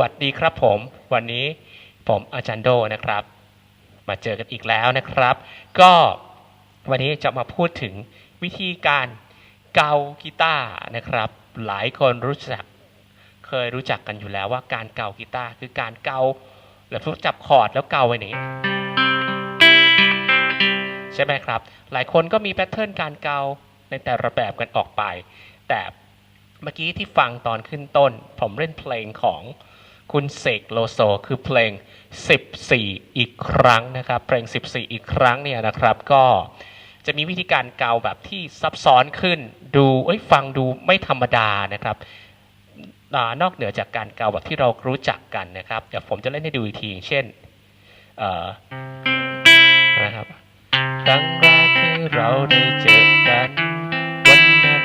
สวัสดีครับผม วันนี้ผมอาจารย์โดนะครับ มาเจอกันอีกแล้วนะครับ ก็วันนี้จะมาพูดถึงวิธีการเกากีตาร์นะครับ หลายคนรู้จัก เคยรู้จักกันอยู่แล้วว่าการเกากีตาร์คือการเกาแล้วทุกจับคอร์ดแล้วเกาไว้นี้ใช่ไหมครับ หลายคนก็มีแพทเทิร์นการเกาในแต่ละแบบกันออกไป แต่เมื่อกี้ที่ฟังตอนขึ้นต้น ผมเล่นเพลงของ คุณเสกโลโซคือเพลง 14 อีกครั้งนะครับเพลง 14 อีกครั้งเนี่ยนะครับก็จะมีวิธีการเกาแบบที่ซับซ้อนขึ้นดูเอ้ยฟังดูไม่ธรรมดานะครับอนอกเหนือจากการเกาแบบที่เรารู้จักกันนะครับเดี๋ยวผมจะเล่นให้ดูอีกทีเช่นเอ่อนะครับครั้งแรกที่เราได้เจอกันวันนั้น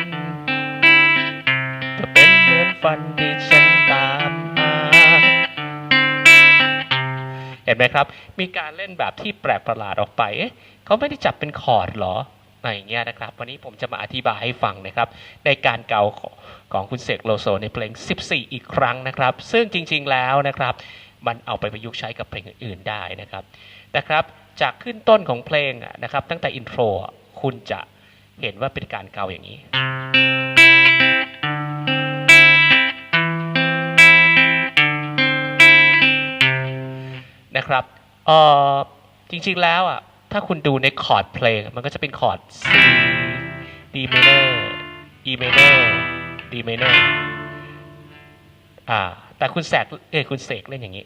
ก็เป็นเหมือนฝันที่ฉัน เห็นไหมครับ มีการเล่นแบบที่แปลกประหลาดออกไปเเขาไม่ได้จับเป็นคอร์ดเหรออะไรอย่างเงี้ยนะครับ วันนี้ผมจะมาอธิบายให้ฟังนะครับ ในการเกาของคุณเสกโลโซในเพลง 14 อีกครั้งนะครับ ซึ่งจริงๆแล้วนะครับ มันเอาไปประยุกต์ใช้กับเพลงอื่นๆได้นะครับนะครับจากขึ้นต้นของเพลงนะครับ ตั้งแต่อินโทรคุณจะเห็นว่าเป็นการเกาอย่างนี้ นะครับเอ่อจริงๆแล้วอะถ้าคุณดูในคอร์ดเพลงมันก็จะเป็นคอร์ด C D minor E minor D minor อ่าแต่คุณแสกเอ้ยคุณเสกเล่นอย่างนี้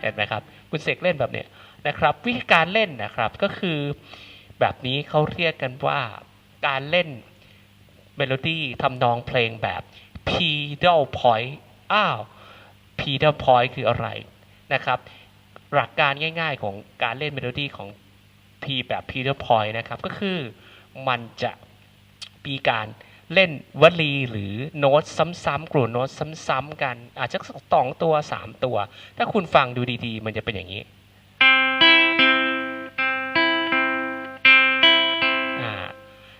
เห็นไหมครับ คุณเสกเล่นแบบเนี้ยนะครับ วิธีการเล่นนะครับก็คือแบบนี้เขาเรียกกันว่าการเล่น เมโลดี้ทำนองเพลงแบบ pedal point อ้าว pedal point คืออะไรนะครับหลักการง่ายๆของการเล่นเมโลดี้ของ P แบบ pedal point นะครับก็คือมันจะมีการเล่นวลีหรือโน้ตซ้ำๆกลุ่มโน้ตซ้ำๆกัน อาจจะสองตัวสามตัว ถ้าคุณฟังดูดีๆ มันจะเป็นอย่างนี้อ่า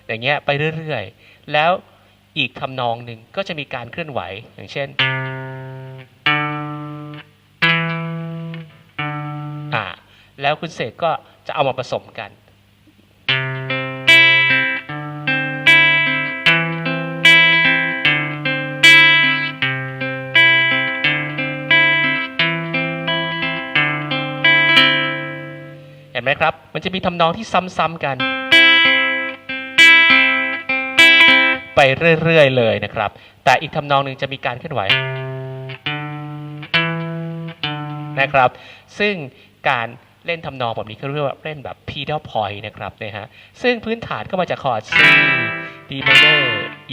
อย่างเงี้ยไปเรื่อยๆ แล้วอีกทำนองหนึ่งก็จะมีการเคลื่อนไหวอย่างเช่นอ่าแล้วคุณเสกก็จะเอามาผสมกัน เห็นไหมครับ มันจะมีทำนองที่ซ้ำๆกัน ไปเรื่อยๆเลยนะครับ แต่อีกทำนองหนึ่งจะมีการเคลื่อนไหวนะครับ ซึ่งการเล่นทำนองแบบนี้เขาเรียกว่าเล่นแบบ pedal point นะครับนะฮะซึ่งพื้นฐานก็มาจากคอร์ด C D minor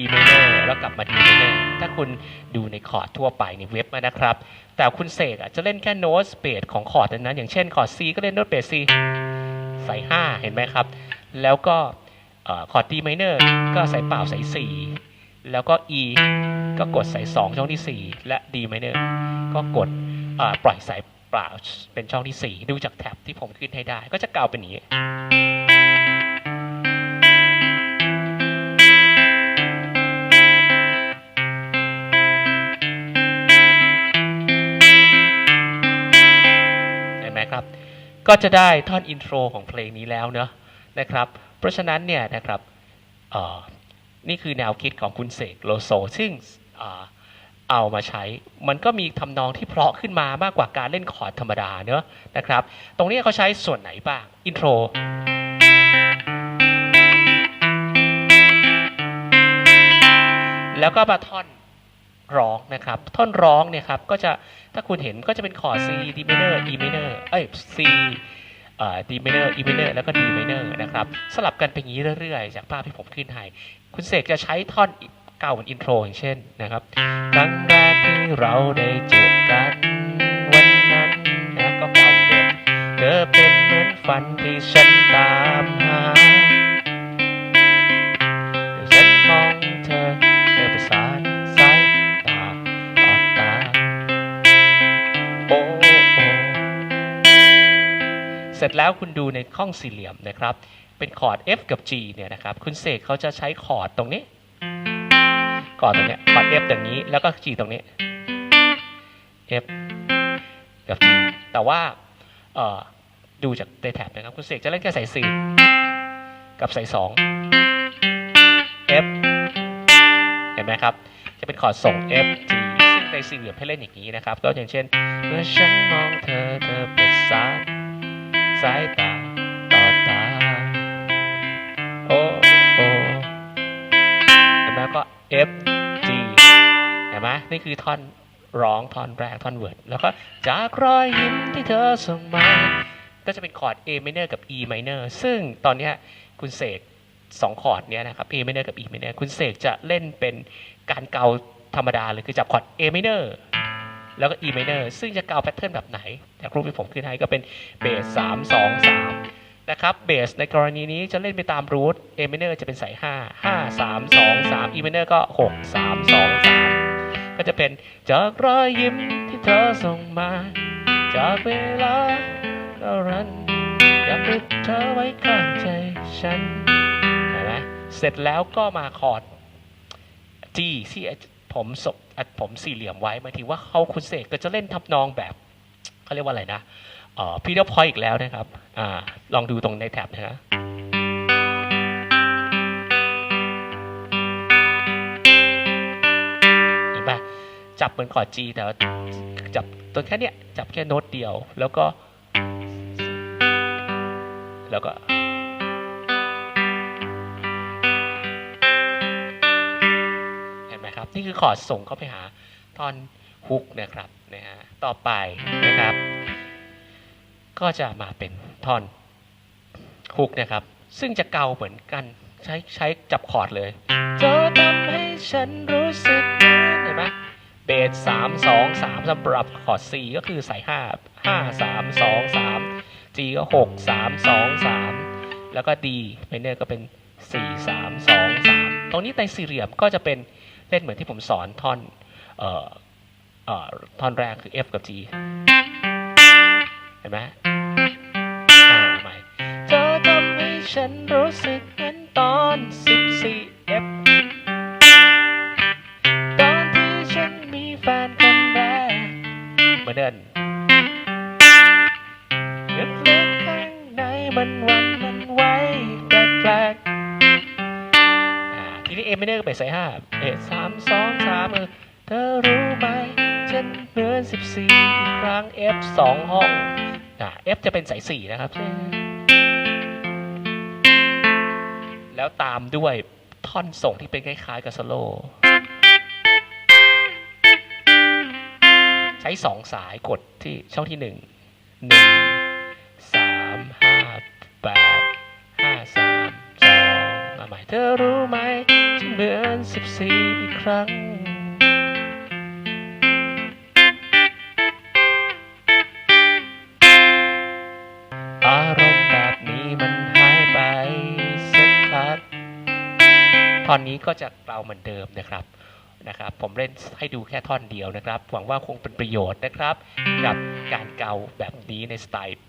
E minor แล้วกลับมา D minor ถ้าคุณดูในคอร์ดทั่วไปในเว็บนะครับ แต่คุณเสกจะเล่นแค่โน้ตเบสของคอร์ดนั้น อย่างเช่นคอร์ด C ก็เล่นโน้ตเบส C ใส่ 5 เห็นไหมครับ แล้วก็ อคอร์ด D minor ก็ใส่เปล่าใส่4แล้วก็ E ก็กดใส่2ช่องที่ 4 และ D minor ก็กดปล่อยสายเปล่าเป็นช่องที่ 4 ดูจากแท็บที่ผมขึ้นให้ได้ ก็จะเกาวเป็นนี้ เห็นไหมครับ ก็จะได้ท่อนอินโทรของเพลงนี้แล้วเนอะ นะครับ เพราะฉะนั้นเนี่ยนะครับนี่คือแนวคิดของคุณเสกโลโซ ซึ่งเอามาใช้ มันก็มีทำนองที่เพราะขึ้นมามากกว่าการเล่นคอร์ดธรรมดาเนอะนะครับ ตรงนี้เขาใช้ส่วนไหนบ้าง อินโทรแล้วก็มาท่อนร้องนะครับ ท่อนร้องเนี่ยครับก็จะถ้าคุณเห็นก็จะเป็นคอร์ด C D minor E minor เอ้ย C เอ่อ D minor E minor แล้วก็ D minor นะครับสลับกันไปอย่างนี้เรื่อยๆ จากภาพที่ผมขึ้นให้ คุณเสกจะใช้ท่อนเก่าเหมือนอินโทรอย่างเช่นนะครับครั้งแรกที่เราได้เจอกันวันนั้นนะก็เก่าเหมือนเดิมเธอเป็นเหมือนฝันที่ฉันตาม เสร็จแล้วคุณดูในข้องสี่เหลี่ยมนะครับ เป็นคอร์ด F กับ G เนี่ยนะครับ คุณเสกเขาจะใช้คอร์ดตรงนี้ คอร์ดตรงนี้คอร์ด F ตรงนี้ แล้วก็ G ตรงนี้ F กับ G แต่ว่าดูจากในแท็บนะครับ คุณเสกจะเล่นแค่สายสี่กับสายสอง F เห็นไหมครับ จะเป็นคอร์ดส่ง F G ซึ่งในสี่เหลี่ยมให้เล่นอย่างนี้นะครับ ก็อย่างเช่น เมื่อฉันมองเธอเธอเปิดสายสายตาต่อตา โอโอเห็นไหมก็ F G เห็นไหมนี่คือท่อนร้องท่อนแรกท่อนเวิร์ด แล้วก็จากรอยยิ้มที่เธอส่งมา ก็จะเป็นคอร์ด A minor กับ E minor ซึ่งตอนนี้คุณเสกสองคอร์ดเนี้ยนะครับ A minor กับ E minor คุณเสกจะเล่นเป็นการเกาธรรมดาเลยคือจับคอร์ด A minor แล้วก็ E minor ซึ่งจะกาวแพทเทิร์นแบบไหน แต่รูปที่ผมขึ้นให้ก็เป็นเบสสามสองสามนะครับเบสในกรณีนี้จะเล่นไปตามรูท A minor จะเป็นสายห้าห้าสามสองสาม E minor ก็หกสามสองสามก็จะเป็นจากรอยยิ้มที่เธอส่งมา จากเวลาเรารันอยากปิดเธอไว้ข้างใจฉันเห็นไหมเสร็จแล้วก็มาคอร์ด G ที่ผมสบ อะผมสี่เหลี่ยมไว้หมายถึงว่าเขาคุณเสกก็จะเล่นทับนองแบบเขาเรียกว่าอะไรนะอ่อพีเดอร์พอยอีกแล้วนะครับอลองดูตรงในแท็บนะฮะเห็นปะจับเหมือนคอร์ด G แต่ว่าจับตัวแค่เนี้ยจับแค่โน้ตเดียว แล้วก็ แล้วก็ับนี่คือคอร์ดส่งเข้าไปหาท่อนฮุกนะครับนะฮะต่อไปนะครับ ก็จะมาเป็นท่อนฮุกนะครับ ซึ่งจะเกาเหมือนกันใช้ใช้จับคอร์ดเลยเธอทำให้ฉันรู้สึกเห็นไหมเบสสามสองสามสำหรับคอร์ด C ก็คือใส่ห้าห้าสามสองสาม G ก็หกสามสองสามแล้วก็ D ไมเนอร์ก็เป็นสี่สามสอง รงนี้ในสี่เหลี่ยมก็จะเป็นเล่นเหมือนที่ผมสอนท่อนเอ่อเอ่อท่อนแรกคือ F กับ G เห็นไหมอ่าใหม่เธอทำให้ฉันรู้สึกเหมือนตอน 14 F ตอนที่ฉันมีแฟนคนแรกเหมือนเดิมลึกๆข้างในมันวัน เอไม่ได้ก็ไปใส่ห้าเอสามสองสามเอเธอรู้ไหมฉันเหมือนสิบสี่อีกครั้ง F สองห้องอ่า F จะเป็นสายสี่นะครับ แล้วตามด้วยท่อนส่งที่เป็นคล้ายๆกับสโลใช้สองสายกดที่ช่องที่หนึ่งหนึ่งสามห้าแปดห้าสามสองมาใหม่เธอรู้ไหม สิบสี่อีกครั้ง อารมณ์แบบนี้มันหายไปสักพักท่อนนี้ก็จะเกลาเหมือนเดิมนะครับนะครับ ผมเล่นให้ดูแค่ท่อนเดียวนะครับ หวังว่าคงเป็นประโยชน์นะครับ กับการเกาแบบนี้ในสไตล์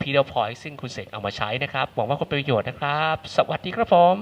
พีเดอร์พอยซึ่งคุณเสกเอามาใช้นะครับ หวังว่าคงเป็นประโยชน์นะครับ สวัสดีครับผม